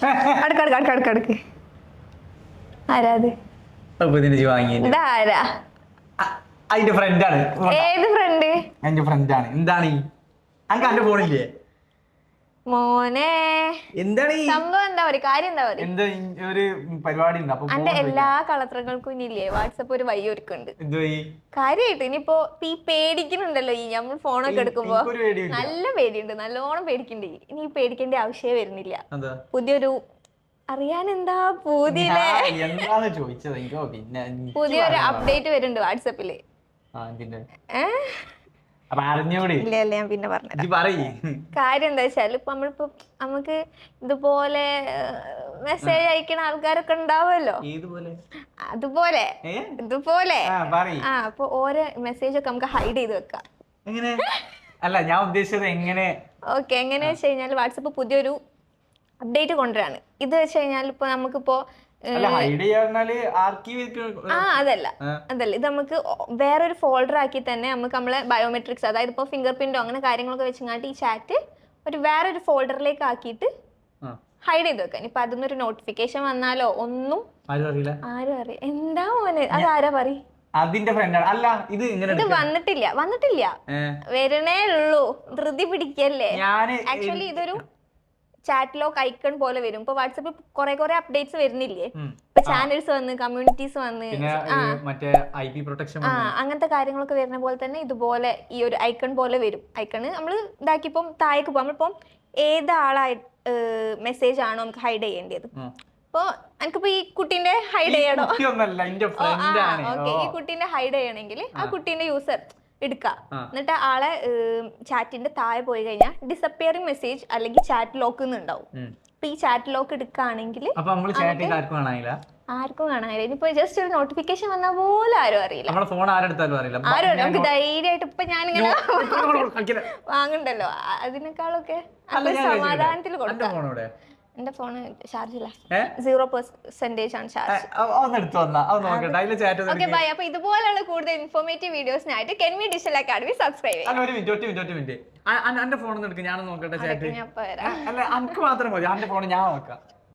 അടുക്ക് അടുക്ക് അടുക്ക് അടുക്ക് അടുക്ക്. ആരാ അത് ഇതിന് വാങ്ങി ഇതാരാ അതിന്റെ ഫ്രണ്ടാണ് ഏത് ഫ്രണ്ട് എന്റെ ഫ്രണ്ടാണ് എന്താണ് അനക്ക് എന്റെ ഫോണില്ലേ മോനെ. എന്താണ് ഈ സംഭവം എന്താ? പറയുക കാര്യം എന്താ? പറയുക എന്താ ഈ ഒരു പരിപാടി ഉണ്ട്. അപ്പൊ അന്റെ എല്ലാ കളത്രങ്ങൾക്കും ഇനി ഇല്ലേ? വാട്സപ്പ് ഒരു വഴി ഒരുക്കുണ്ട് എന്തോ ഈ കാര്യമായിട്ട് ഇനിയിപ്പോ ഈ പേടിക്കുന്നുണ്ടല്ലോ ഈ നമ്മൾ ഫോണൊക്കെ എടുക്കുമ്പോ. എനിക്കൊരു പേടിയില്ല. നല്ല പേടിയുണ്ട്. നല്ലോണം പേടിക്കണ്ടേ? ഇനി ഈ പേടിക്കേണ്ട ആവശ്യമേ വരുന്നില്ല. എന്താ? പുതിയൊരു അറിയാൻ എന്താ പുതിയ ഞാൻ എന്താണ് ചോദിച്ചത്? എനിക്കോ പിന്നെ എനിക്ക് പുതിയൊരു അപ്ഡേറ്റ് വരുന്നുണ്ട് വാട്സപ്പിൽ. ആ, എന്തിന്റെ? ഏഹ് അപ്പൊ അറിഞ്ഞോടി. ഇല്ല ഇല്ല ഞാൻ പിന്നെ പറഞ്ഞു പറയ്. കാര്യം എന്താ വെച്ചാൽ ഇപ്പൊ നമ്മളിപ്പോ നമുക്ക് ഇതുപോലെ മെസ്സേജ് അയക്കുന്ന ആൾക്കാരൊക്കെ ഉണ്ടാവുമല്ലോ. അതുപോലെ. ഇതുപോലെ. ആ അപ്പൊ ഓരോ മെസ്സേജ് ഒക്കെ നമുക്ക് ഹൈഡ് ചെയ്ത് വെക്കാം. എങ്ങനെ? അല്ല ഞാൻ ഉദ്ദേശിച്ചത് എങ്ങനെ? ഓക്കെ എങ്ങനെ വെച്ച് കഴിഞ്ഞാൽ വാട്സപ്പ് പുതിയൊരു അപ്ഡേറ്റ് കൊണ്ടുവരാണ്. ഇത് വെച്ച് കഴിഞ്ഞാൽ ഇപ്പൊ നമുക്കിപ്പോ ആ അതല്ല. അതല്ല. ഇത് നമുക്ക് വേറെ വേറൊരു ഫോൾഡർ ആക്കി തന്നെ നമുക്ക് നമ്മളെ ബയോമെട്രിക്സ് അതായത് ഇപ്പോൾ ഫിംഗർ പ്രിന്റോ അങ്ങനെ കാര്യങ്ങളൊക്കെ വെച്ചിങ്ങാട്ട് ഈ ചാറ്റ് ഒരു വേറൊരു ഫോൾഡറിലേക്ക് ആക്കിയിട്ട് ഹൈഡ് ചെയ്ത് വെക്കാൻ. ഇപ്പൊ ഒരു നോട്ടിഫിക്കേഷൻ വന്നാലോ? ഒന്നും ആരും അറിയില്ല. എന്താ മോനെ? ആരാ പറയും? അതിന്റെ ഫ്രണ്ടാണ് അല്ല ഇത് ഇങ്ങനെ ഇത് വന്നിട്ടില്ല. വന്നിട്ടില്ല. വരണേ ഉള്ളൂ. ധൃതി പിടിക്കല്ലേ? ആക്ച്വലി ഇതൊരു ചാറ്റ് ലോക്ക് ഐക്കൺ പോലെ വരും. ഇപ്പൊ വാട്സപ്പിൽ കുറെ കുറെ അപ്ഡേറ്റ്സ് വരുന്നില്ലേ. ഇപ്പൊ ചാനൽസ് വന്ന് കമ്മ്യൂണിറ്റീസ് വന്ന് ആ. അങ്ങനത്തെ കാര്യങ്ങളൊക്കെ വരുന്ന പോലെ തന്നെ ഇതുപോലെ ഈ ഒരു ഐക്കൺ പോലെ വരും. ഐക്കണ് നമ്മൾ ഇതാക്കിയപ്പം താഴേക്ക് പോകും നമ്മളിപ്പം ഏതാളായി മെസ്സേജ് ആണോ നമുക്ക് ഹൈഡ് ചെയ്യേണ്ടത്? അപ്പൊ എനിക്കിപ്പോ ഈ കുട്ടീന്റെ ഹൈഡ് ചെയ്യണോ? ഈ കുട്ടീന്റെ ഹൈഡ് ചെയ്യണമെങ്കിൽ ആ കുട്ടീന്റെ യൂസർ എടുക്കുക എന്നിട്ട് ആളെ ചാറ്റിന്റെ താഴെ പോയി കഴിഞ്ഞാൽ ഡിസപ്പിയറിംഗ് മെസ്സേജ് അല്ലെങ്കിൽ ചാറ്റ് ലോക്ക് എന്നുണ്ടാവും. അപ്പൊ ഈ ചാറ്റ് ലോക്ക് എടുക്കുകയാണെങ്കിൽ ആർക്കും കാണാനില്ല? ഇനിയിപ്പോ ജസ്റ്റ് ഒരു നോട്ടിഫിക്കേഷൻ വന്ന പോലെ ആരും അറിയില്ല. നമ്മുടെ ഫോൺ അറിയില്ല. ആരും നമുക്ക് ധൈര്യമായിട്ട് ഇപ്പൊ ഞാനിങ്ങനെ. വാങ്ങണ്ടല്ലോ. അതിനേക്കാളൊക്കെ സമാധാനത്തിൽ കൊടുക്കാം. എന്റെ ഫോണ് ചാർജില്ല ഏ? സീറോ പെർസെന്റേജ് ആണ് ചാർജ് വന്നാ അത് നോക്കട്ടെ ചാറ്റ് ഓക്കെ ബൈ അപ്പൊ ഇതുപോലുള്ള കൂടുതൽ ഇൻഫോർമേറ്റീവ് വീഡിയോസിനായിട്ട് കെൻവി ഡിജിറ്റൽ അക്കാഡമി സബ്സ്ക്രൈബ് ചെയ്യുക ഒരു മിനിറ്റ് ഒറ്റ മിനിറ്റ് ഒറ്റ മിനിറ്റ് എന്റെ ഫോൺ ഒന്ന് എടുക്ക്. ഞാനൊന്ന് നോക്കട്ടെ ചാറ്റ് ഞാൻ അല്ല അനക്ക് മാത്രം മതി. ഫോൺ ഞാൻ നോക്കാം.